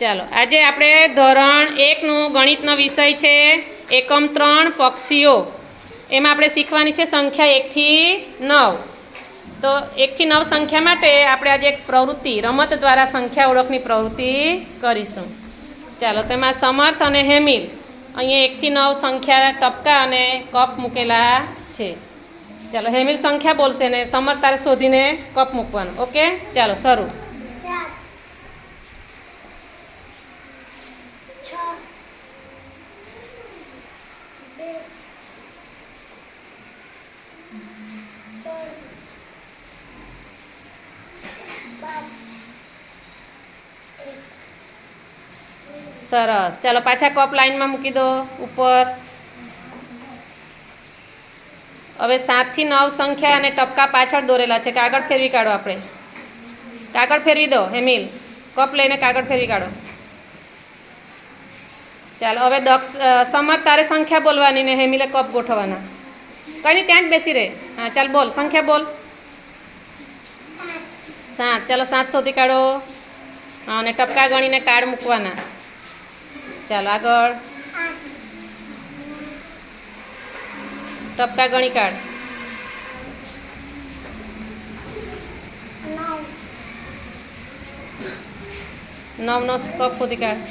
ચાલો, આજે આપણે ધોરણ એકનું ગણિતનો વિષય છે એકમ ત્રણ પક્ષીઓ. એમાં આપણે શીખવાની છે સંખ્યા એકથી નવ. તો એકથી નવ સંખ્યા માટે આપણે આજે એક પ્રવૃત્તિ, રમત દ્વારા સંખ્યા ઓળખની પ્રવૃત્તિ કરીશું. ચાલો તેમાં સમર્થ અને હેમિલ. અહીંયા એકથી નવ સંખ્યા ટપકા અને કપ મૂકેલા છે. ચાલો, હેમિલ સંખ્યા બોલશે ને સમર્થ તારે શોધીને કપ મૂકવાનું. ઓકે? ચાલો, શરૂ ચાર છ બે ત્રણ પાંચ એક સરસ. ચાલો પાછા કપ લાઈનમાં મૂકી દો, ઉપર. હવે સાતથી નવ સંખ્યા અને ટપકા પાછળ દોરેલા છે. કાગળ ફેરવી કાઢો આપણે. કાગળ ફેરવી દો હેમિલ કપ લઈને કાગળ ફેરવી કાઢો. ચાલો, હવે દક્ષ સમર તારે સંખ્યા બોલવાની ને હેમિલે કપ ગોઠવવાના. કઈ ત્યાં જ બેસી રહે હા, ચાલ બોલ. સંખ્યા બોલ. સાત. ચાલો, સાત શોધી કાઢો. અને ટપકા ગણીને કાર્ડ મૂકવાના. ચાલો આગળ. ટપકા ગણી કાઢ. નવ નો સ્કોપ ખોદી કાઢ.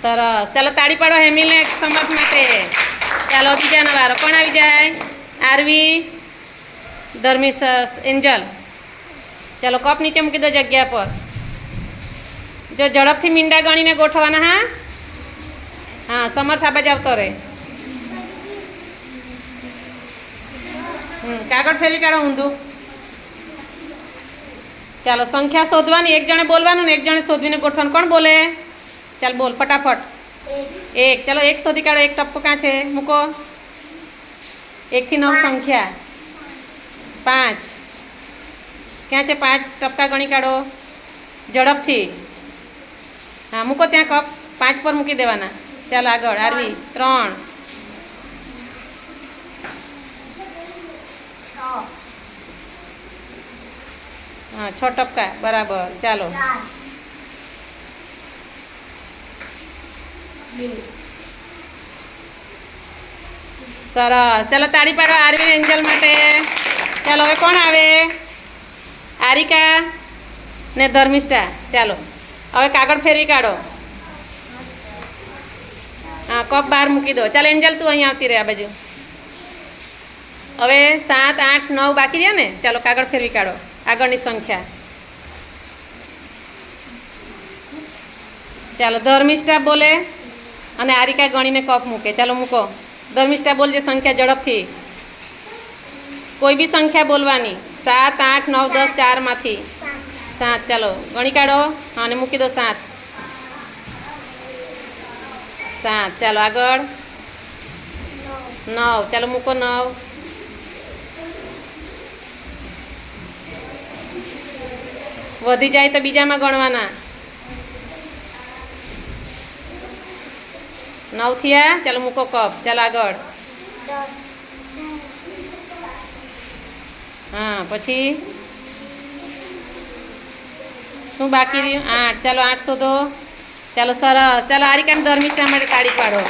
સરસ. ચાલો તાળી પાડો હેમિલને સમાપ્ત માટે. ચાલો બીજાનો વારો. કોણ આવી જાય? આરવી. ધર્મિસ એન્જલ ચાલો, કપ નીચે મૂકી દો જગ્યા પર. જો ઝડપથી મીંડા ગણીને ગોઠવાના, હા? હા સમર્થ આ આવતો રહે. કાગળ ફેરી કાઢો ઊંધું. ચાલો, સંખ્યા શોધવાની, એક જણે બોલવાનું ને એક જણે શોધવીને ગોઠવાનું. કોણ બોલે? ચાલ, બોલ, ફટાફટ. એક. એક ચાલો, એક શોધી કાઢો, એક ટપકો ક્યાં છે? મૂકો. એકથી નવ સંખ્યા. પાંચ. ક્યાં છે પાંચ? ટપકા ગણી કાઢો. ઝડપથી. હા, મૂકો ત્યાં કપ. પાંચ પર મૂકી દેવાના. ચાલો આગળ, આરવી. ત્રણ. હા, છ ટપકા. બરાબર. ચાલો. સરસ. ચાલો, તાળી પાડો આરવી એન્જલ માટે. ચાલો, હવે કોણ આવે? આરિકા ને ધર્મિષ્ઠા. ચાલો, હવે કાગળ ફેરવી કાઢો. હા, કપ બહાર મૂકી દો. ચાલ, એન્જલ, તું અહીંયા આવતી રહે આ બાજુ. હવે સાત, આઠ, નવ બાકી રહ્યા ને? ચાલો, કાગળ ફેરવી કાઢો. આગળની સંખ્યા. ચાલો, ધર્મિષ્ઠા બોલે અને આરિકા ગણીને કપ મૂકે. ચાલો, મૂકો. ધર્મિષ્ઠા બોલજે સંખ્યા ઝડપથી. કોઈ બી સંખ્યા બોલવાની. સાત, આઠ, નવ, દસ, ચારમાંથી. સાત, ચાલો, ગણી કાઢો. અને મૂકી દો સાત. સાત, ચાલો, આગળ. નવ, ચાલો, મૂકો નવ. વધી જાય તો બીજામાં ગણવાના. નવ થયા, ચાલો, મૂકો કપ. ચાલો, આગળ. હા, પછી? શું બાકી રહ્યું? આઠ. ચાલો આઠ શોધો ચાલો સરસ. ચાલો આરિકાને ધર્મિષ્ઠા માટે તાળી પાડો.